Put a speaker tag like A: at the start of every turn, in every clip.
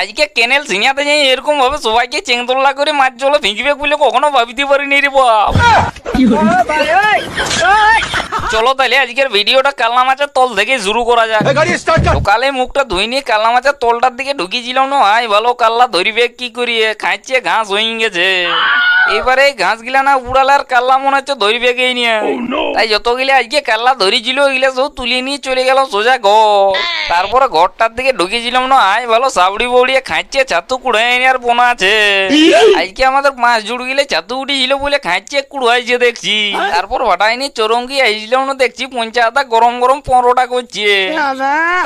A: আজকে কেনেল সিনিয়াতে যাই এরকম ভাবে সবাইকে চেংদোল্লা করে মাছ জলে ফিঁকবে বলে কখনো ভাবিতে পারিনি রে বাপ। চলো তাহলে আজকের ভিডিওটা কালনা মাছের তল থেকে শুরু করা যাক। সকালে মুখটা ধুই নিয়ে কালনা মাছের তলটার দিকে ঢুকিয়েছিলাম না আই ভালো কাল্লা ধরিবে কি করিয়ে? খাইছে ঘাস হয়ে গেছে। এবারে এই ঘাস গিলা না উড়ালে আর কাল্লা মনে হচ্ছে ধরিবে গেই নিয়ে। তাই যতগুলি আজকে কাল্লা ধরিছিল ওইগুলা সব তুলে নিয়ে চলে গেল সোজা ঘর। তারপরে ঘরটার দিকে ঢুকিয়েছিলাম না আই ভালো সাবড়ি বউড়িয়ে খাইছে ছাতু কুড়াই নিয়ে আর বোনা আছে। আজকে আমাদের মাছ জুড় গিলে ছাতু উঠেছিল বলে খাইছে কুড়াইছে দেখছি। তারপর হঠাইনি চরঙ্গি আইছিলাম না দেখছি পঞ্চায়েত গরম গরম পনেরোটা করছে।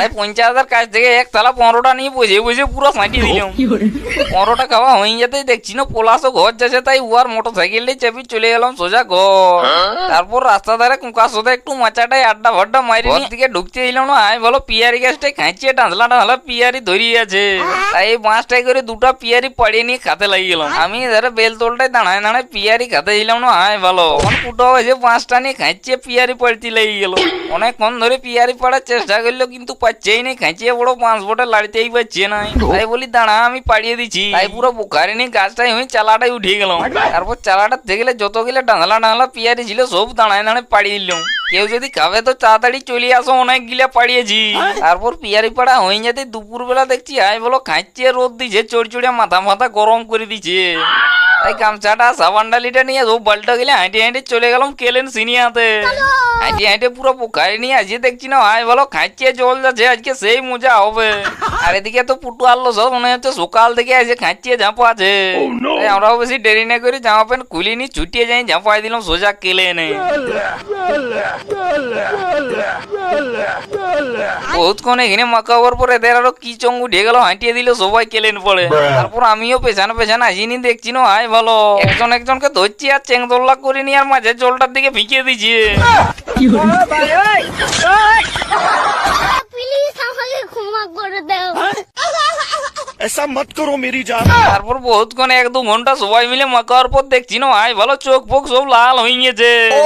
A: তাই পঞ্চায়েতের কাছ থেকে এক থালা পনেরোটা নিয়ে বসে বসে পুরো সাঁটি দিলাম। পনেরোটা খাওয়া হয়ে যেতে দেখছি না পলাশও ঘর যাচ্ছে তাই উয়ার মোটর সাইকেল দিয়ে চেপে চলে গেলাম সোজা ঘর। তারপর রাস্তা ধারে কুকার সাথে একটু মাচাটাই আড্ডা ফাড্ডা মারি দিকে ঢুকতে দিলাম না। আমি বলো পিয়ারি গাছটাই খাইছে টাঁচলা টাঁচলা পিয়ারি ধরিয়ে আছে। তাই এই বাঁশটাই করে দুটা পিয়ারি পাড়িয়ে নিয়ে খাতে লাগি গেলাম আমি ধরে বেল তোলটাই দাঁড়ায় দাঁড়ায় পিয়ারি খাতে দিলাম না। আয় ভালো তখন ফুটো হয়েছে পাঁচটা নিয়ে খাইছে পিয়ারি পাড়তে লেগে গেল। অনেকক্ষণ ধরে পিয়ারি পাড়ার চেষ্টা করল কিন্তু পাচ্ছেই নেই খাইছে বড় পাঁচ ফোটা লাড়তেই পাচ্ছে না। তাই বলি দাঁড়া আমি পাড়িয়ে দিচ্ছি। তাই পুরো বুখারি নিয়ে গাছটাই হয়ে চালাটাই উঠে গেলাম। তারপর চালাটা দেখলে যত গেলে ডাঙলা ডাঙলা পিয়ারি ছিল সব দাঁড়ায় দাঁড়ায় পাড়িয়ে দিলাম। কেউ যদি খাবে তো তাড়াতাড়ি চলে আসো অনেক গিলা পাড়িয়েছি। তারপর পিয়ারি পাড়া হয়ে যেতে দুপুর বেলা দেখছি আয় বলো খাঁচিয়ে রোদ দিছে চড়চড়িয়া মাথা মাথা গরম করে দিছে। তাই গামছাটা সাবান ডালিটা নিয়ে সব বালটা গেলে হাঁটে হাঁটে চলে গেলাম কেলেন সিনিয়াতে। হাঁটে হাঁটে পুরো পোখারি নিয়ে আজকে দেখছি না আয় বলো খাইছে জল যাচ্ছে আজকে সেই মজা হবে। আর এদিকে তো পুটু আলো সব মনে হচ্ছে সকাল থেকে আজকে খাইছে ঝাঁপা আছে। তাই আমরাও বেশি দেরি না করে জামা প্যান্ট খুলিনি ছুটিয়ে যাই ঝাঁপাই দিলাম সোজা কেলে বহুতক্ষণ এখানে মাকা হওয়ার পরে এদের আরও কি চঙ্গু উঠে গেল হাঁটিয়ে দিল সবাই কেলেন পড়ে। তারপর আমিও পেছানো পেছানো আসিনি দেখছি না আয় ভালো। একজন একজনকে ধরছি আর চেং দোল্লা করে নিয়ে আর মাঝে জলটার দিকে ফিকিয়ে দিচ্ছে
B: এসা মত করো
C: মেরি জান
A: তারপর বহুত কোনে এক দু ঘণ্টা সবাই মিলে মাকার পর দেখছি না। ভাই ভালো চোখ ফোক সব লাল হয়ে গেছে ও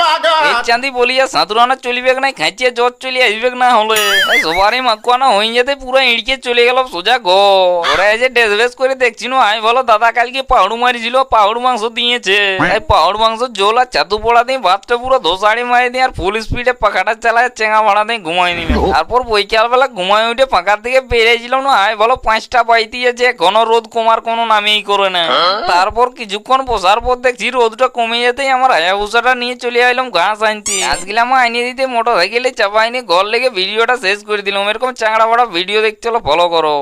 A: মা গড এই চাঁদি বলিয়া সাঁতরানা চলিবেক না খাইছে জ্বর চলিয়ে আসবেক না হলে। সবারই মাকুয়ানা হয়ে গেছে পুরো ইড়কে চলে গেল সোজা গো ওরা এই যে ড্রেস বেস করে দেখছি না ভাই ভালো দাদা কালকে পাহাড়ু মারিছিল পাহাড়ু মাংস দিয়েছে। এই পাহাড়ু মাংস জোল আর চাতু পোড়া দিয়ে ভাতটা পুরো ধোসাড়ি মারি দিয়ে আর ফুল স্পিডে পাখাটা চালায় চেঙা ভাড়া দিয়ে ঘুমাই নিবে। তারপর বৈকাল বেলা ঘুমাই উঠে পাখার দিকে বেরিয়েছিলাম না ভাই ভালো পাঁচ পাঁচটা পাইতে যে ঘন রোদ কমার কোনো নামেই করে না। তারপর কিছুক্ষণ বসার পর দেখছি রোদটা কমে যেতেই আমার হায়াবুসাটা নিয়ে চলে আইলাম ঘাস আনতে। আজকে আমার আইনে দিতে মোটর সাইকেলে চাপাইনি ঘর লেগে ভিডিওটা শেষ করে দিলাম। এরকম চাংড়া বড়া ভিডিও দেখতে হলো ফলো করো।